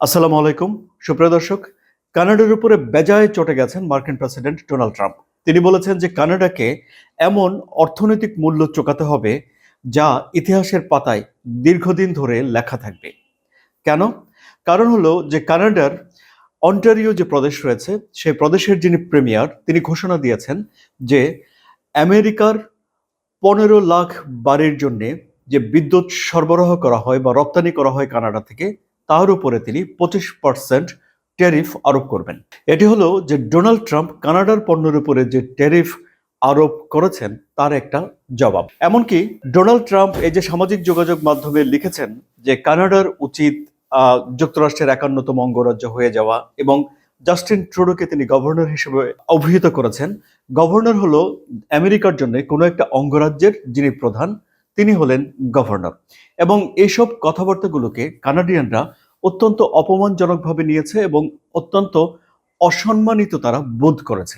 আসসালামু আলাইকুম। সুপ্রিয় দর্শক, কানাডার উপরে বেজায় চটে গেছেন মার্কিন প্রেসিডেন্ট ডোনাল্ড ট্রাম্প। তিনি বলেছেন যে কানাডাকে এমন অর্থনৈতিক মূল্য চোকাতে হবে যা ইতিহাসের পাতায় দীর্ঘদিন ধরে লেখা থাকবে। কেন? কারণ হলো যে কানাডার অন্টারিও যে প্রদেশ রয়েছে, সেই প্রদেশের যিনি প্রেমিয়ার, তিনি ঘোষণা দিয়েছেন যে আমেরিকার পনেরো লাখ বাড়ির জন্য যে বিদ্যুৎ সরবরাহ করা হয় বা রপ্তানি করা হয় কানাডা থেকে তার উপরে তিনি পঁচিশ পার্সেন্ট ট্যারিফ আরোপ করবেন। এটি হলো যে ডোনাল্ড ট্রাম্প কানাডার পণ্যের উপরে যে ট্যারিফ আরোপ করেছেন, তার একটা জবাব। এমনকি ডোনাল্ড ট্রাম্প এই যে সামাজিক যোগাযোগ মাধ্যমে লিখেছেন যে কানাডার উচিত যুক্তরাষ্ট্রের একান্নতম অঙ্গরাজ্য হয়ে যাওয়া এবং জাস্টিন ট্রুডোকে তিনি গভর্নর হিসেবে অভিহিত করেছেন। গভর্নর হলো আমেরিকার জন্য কোনো একটা অঙ্গরাজ্যের যিনি প্রধান, তিনি হলেন গভর্নর। এবং এইসব কথাবার্তাগুলোকে কানাডিয়ানরা অত্যন্ত অপমানজনকভাবে নিয়েছে এবং অত্যন্ত অসম্মানিত তারা বোধ করেছে।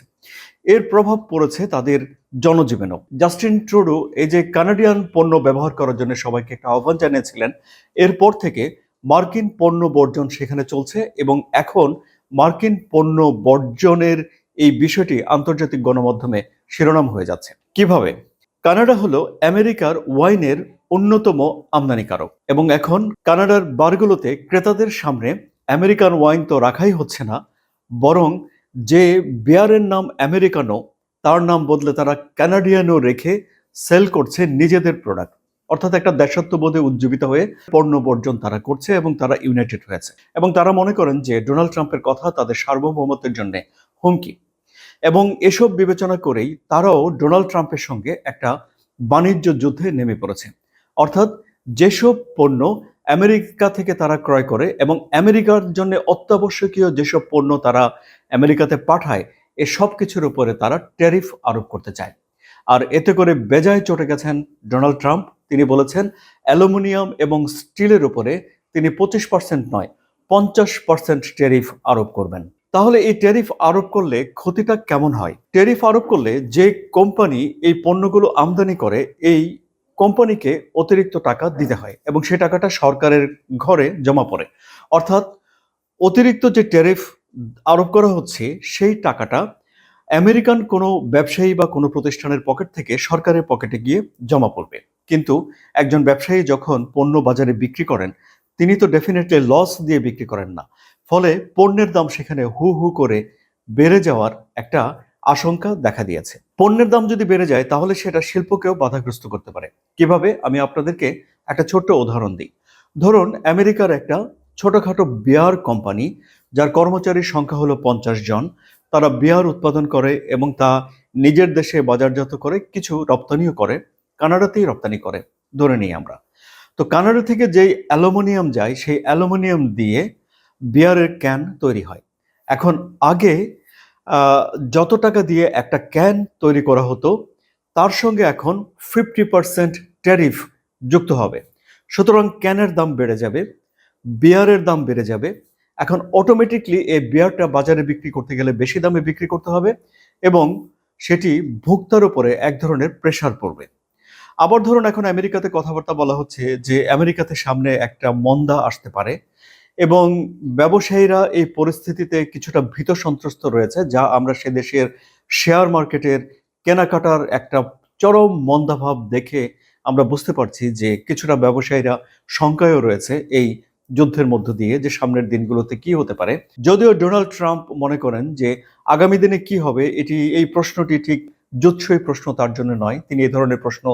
এর প্রভাব পড়েছে তাদের জনজীবনেও। জাস্টিন ট্রুডো, এই যে কানাডিয়ান পণ্য ব্যবহার করার জন্য সবাইকে একটা আহ্বান জানিয়েছিলেন, এরপর থেকে মার্কিন পণ্য বর্জন সেখানে চলছে এবং এখন মার্কিন পণ্য বর্জনের এই বিষয়টি আন্তর্জাতিক গণমাধ্যমে শিরোনাম হয়ে যাচ্ছে। কীভাবে? কানাডা হলো আমেরিকার ওয়াইনের অন্যতম আমদানিকারক। এবং এখন কানাডার বারগুলোতে ক্রেতাদের সামনে আমেরিকান ওয়াইন তো রাখাই হচ্ছে না, বরং যে বিয়ারের নাম আমেরিকানো, তার নাম বদলে তারা কানাডিয়ানও রেখে সেল করছে নিজেদের প্রোডাক্ট। অর্থাৎ একটা দেশাত্মবোধে উজ্জীবিত হয়ে পণ্য বর্জন তারা করছে এবং তারা ইউনাইটেড হয়েছে। এবং তারা মনে করেন যে ডোনাল্ড ট্রাম্পের কথা তাদের সার্বভৌমত্বের জন্য হুমকি। এবং এসব বিবেচনা করেই তারাও ডোনাল্ড ট্রাম্পের সঙ্গে একটা বাণিজ্য যুদ্ধে নেমে পড়েছে। অর্থাৎ যেসব পণ্য আমেরিকা থেকে তারা ক্রয় করে এবং আমেরিকার জন্য অত্যাবশ্যকীয় যেসব পণ্য তারা আমেরিকাতে পাঠায়, এ সব কিছুর উপরে তারা ট্যারিফ আরোপ করতে চায়। আর এতে করে বেজায় চটে গেছেন ডোনাল্ড ট্রাম্প। তিনি বলেছেন, অ্যালুমিনিয়াম এবং স্টিলের উপরে তিনি পঁচিশ পার্সেন্ট নয়, পঞ্চাশ পার্সেন্ট ট্যারিফ আরোপ করবেন। তাহলে এই ট্যারিফ আরোপ করলে ক্ষতিটা কেমন হয়? ট্যারিফ আরোপ করলে যে কোম্পানি এই পণ্যগুলো আমদানি করে, এই কোম্পানিকে অতিরিক্ত টাকা দিতে হয় এবং সে টাকাটা সরকারের ঘরে জমা পড়ে। অর্থাৎ অতিরিক্ত যে ট্যারিফ আরোপ করা হচ্ছে সেই টাকাটা আমেরিকান কোনো ব্যবসায়ী বা কোনো প্রতিষ্ঠানের পকেট থেকে সরকারের পকেটে গিয়ে জমা পড়বে। কিন্তু একজন ব্যবসায়ী যখন পণ্য বাজারে বিক্রি করেন তিনি তো ডেফিনেটলি লস দিয়ে বিক্রি করেন না। ফলে পণ্যের দাম সেখানে হু হু করে বেড়ে যাওয়ার একটা আশঙ্কা দেখা দিয়েছে। পণ্যের দাম যদি বেড়ে যায়, তাহলে সেটা শিল্পকেও বাধাগ্রস্ত করতে পারে। কীভাবে? আমি আপনাদেরকে একটা ছোট্ট উদাহরণ দিই। ধরুন, আমেরিকার একটা ছোটখাটো বিয়ার কোম্পানি, যার কর্মচারীর সংখ্যা হলো পঞ্চাশ জন। তারা বিয়ার উৎপাদন করে এবং তা নিজের দেশে বাজারজাত করে, কিছু রপ্তানিও করে। কানাডাতেই রপ্তানি করে, ধরে নিই আমরা। তো কানাডা থেকে যেই অ্যালুমিনিয়াম যায়, সেই অ্যালুমিনিয়াম দিয়ে বিয়ারের ক্যান তৈরি হয়। এখন আগে যত টাকা দিয়ে একটা ক্যান তৈরি করা হতো, তার সঙ্গে এখন ফিফটি পার্সেন্ট ট্যারিফ যুক্ত হবে। সুতরাং ক্যানের দাম বেড়ে যাবে বিয়ারের দাম বেড়ে যাবে। এখন অটোমেটিকলি এই বিয়ারটা বাজারে বিক্রি করতে গেলে বেশি দামে বিক্রি করতে হবে এবং সেটি ভোক্তার উপরে এক ধরনের প্রেসার পড়বে। আবার ধরুন এখন আমেরিকাতে কথাবার্তা বলা হচ্ছে যে, আমেরিকাতে সামনে একটা মন্দা আসতে পারে। এবং ব্যবসায়ীরা এই পরিস্থিতিতে কিছুটা ভীত সন্ত্রস্ত রয়েছে, যা আমরা সে দেশের শেয়ার মার্কেটের কেনাকাটার একটা চরম মন্দাভাব দেখে আমরা বুঝতে পারছি যে কিছুটা ব্যবসায়ীরা শঙ্কায়ও রয়েছে এই যুদ্ধের মধ্য দিয়ে যে সামনের দিনগুলোতে কি হতে পারে। যদিও ডোনাল্ড ট্রাম্প মনে করেন যে আগামী দিনে কি হবে, এটি, এই প্রশ্নটি ঠিক জুৎসই প্রশ্ন তার জন্য নয়। তিনি এই ধরনের প্রশ্ন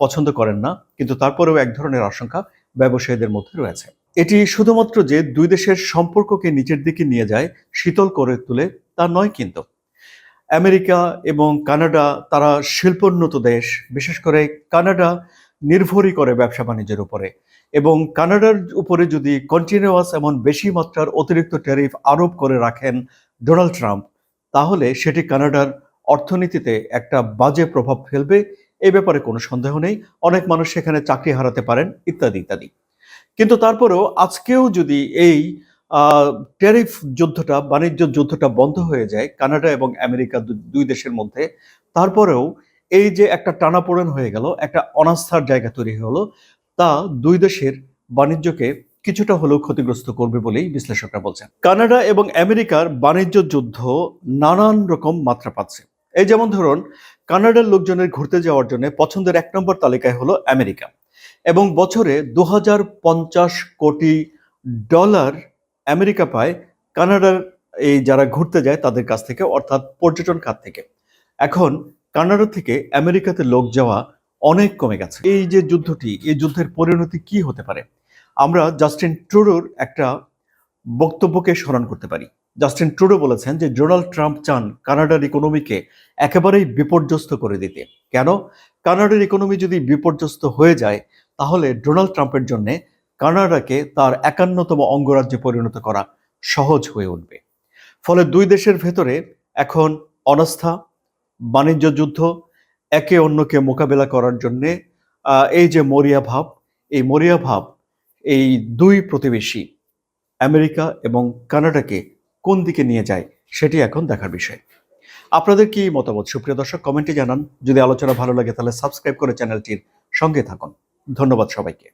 পছন্দ করেন না, কিন্তু তারপরেও এক ধরনের আশঙ্কা ব্যবসায়ীদের মধ্যে রয়েছে। এটি শুধুমাত্র যে দুই দেশের সম্পর্ককে নিচের দিকে নিয়ে যায়, শীতল করে তোলে তা নয় কিন্তু। আমেরিকা এবং কানাডা তারা শিল্পোন্নত দেশ, বিশেষ করে কানাডা নির্ভরই করে ব্যবসা বাণিজ্যের উপরে। এবং কানাডার উপরে যদি কন্টিনিউয়াস এমন বেশি মাত্রার অতিরিক্ত ট্যারিফ আরোপ করে রাখেন ডোনাল্ড ট্রাম্প, তাহলে সেটি কানাডার অর্থনীতিতে একটা বাজে প্রভাব ফেলবে এই ব্যাপারে কোনো সন্দেহ নেই। অনেক মানুষ সেখানে চাকরি হারাতে পারেন, ইত্যাদি ইত্যাদি। কিন্তু তারপরেও আজকেও যদি এই ট্যারিফ যুদ্ধটা, বাণিজ্য যুদ্ধটা বন্ধ হয়ে যায়, কানাডা এবং আমেরিকা দুই দেশের মধ্যে, তারপরেও এই যে একটা টানাপোড়েন হয়ে গেল, একটা অনাস্থার জায়গা তৈরি হলো, তা দুই দেশের বাণিজ্যকে কিছুটা হলেও ক্ষতিগ্রস্ত করবে বলেই বিশ্লেষকরা বলছেন। কানাডা এবং আমেরিকার বাণিজ্য যুদ্ধ নানান রকম মাত্রা পাচ্ছে। এই যেমন ধরুন কানাডার লোকজনের ঘুরতে যাওয়ার জন্য পছন্দের এক নম্বর তালিকায় হলো আমেরিকা। এবং বছরে দু হাজার পঞ্চাশ কোটি ডলার আমেরিকা পায় কানাডার এই যারা ঘুরতে যায় তাদের কাছ থেকে, অর্থাৎ পর্যটন খাত থেকে। এখন কানাডা থেকে আমেরিকাতে লোক যাওয়া অনেক কমে গেছে। এই যে যুদ্ধটি, এই যুদ্ধের পরিণতি কি হতে পারে? আমরা জাস্টিন ট্রুডোর একটা বক্তব্যকে স্মরণ করতে পারি। জাস্টিন ট্রুডো বলেছেন যে ডোনাল্ড ট্রাম্প চান কানাডার ইকোনমিকে একেবারেই বিপর্যস্ত করে দিতে। কেন? কানাডার ইকোনমি যদি বিপর্যস্ত হয়ে যায়, তাহলে ডোনাল্ড ট্রাম্পের জন্য কানাডাকে তার একান্নতম অঙ্গরাজ্যে পরিণত করা সহজ হয়ে উঠবে। ফলে দুই দেশের ভেতরে এখন অনাস্থা, বাণিজ্য যুদ্ধ, একে অন্যকে মোকাবেলা করার জন্যে এই যে মরিয়া ভাব, এই মরিয়া ভাব, এই দুই প্রতিবেশী, আমেরিকা এবং কানাডাকে কোন দিকে নিয়ে যায় সেটি এখন দেখার বিষয়। আপনাদের কি মতামত? সুপ্রিয় দর্শক, কমেন্টে জানান। যদি আলোচনা ভালো লাগে তাহলে সাবস্ক্রাইব করে চ্যানেলটির সঙ্গে থাকুন। ধন্যবাদ সবাইকে।